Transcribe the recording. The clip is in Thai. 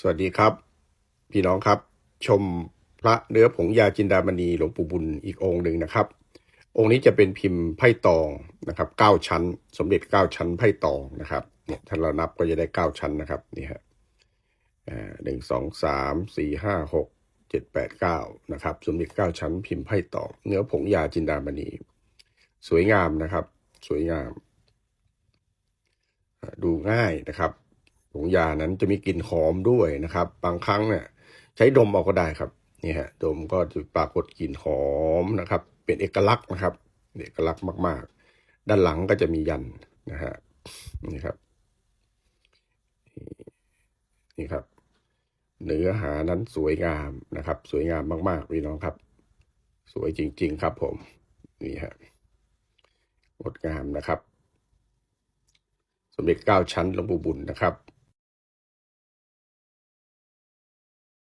สวัสดีครับ พี่น้องครับ ชมพระเนื้อผงยาจินดามณีหลวงปู่บุญอีกองค์หนึ่งนะครับ องค์นี้จะเป็นพิมพ์ไพ่ตองนะครับเก้าชั้น สมเด็จเก้าชั้นไพ่ตองนะครับเนี่ยถ้าเรานับก็จะได้เก้าชั้นนะครับนี่ฮะหนึ่งสองสามสี่ห้าหกเจ็ดแปดเก้านะครับสมเด็จเก้าชั้นพิมพ์ไพ่ตองเนื้อผงยาจินดามณี สวยงามนะครับ สวยงาม ดูง่ายนะครับ ผงยานั้นจะมีกลิ่นหอมด้วยนะครับ บางครั้งเนี่ยใช้ดมเอาก็ได้ครับนี่ฮะดมก็จะปรากฏกลิ่นหอมนะครับ เป็นเอกลักษณ์นะครับเอกลักษณ์มาก ๆ ด้านหลังก็จะมียันนะฮะนี่ครับ นี่ครับ เนื้อหานั้นสวยงามนะครับ สวยงามมาก ๆ พี่น้องครับ สวยจริง ๆ ครับผม นี่ฮะงดงามนะครับ สมเด็จเก้าชั้นหลวงปู่บุญนะครับ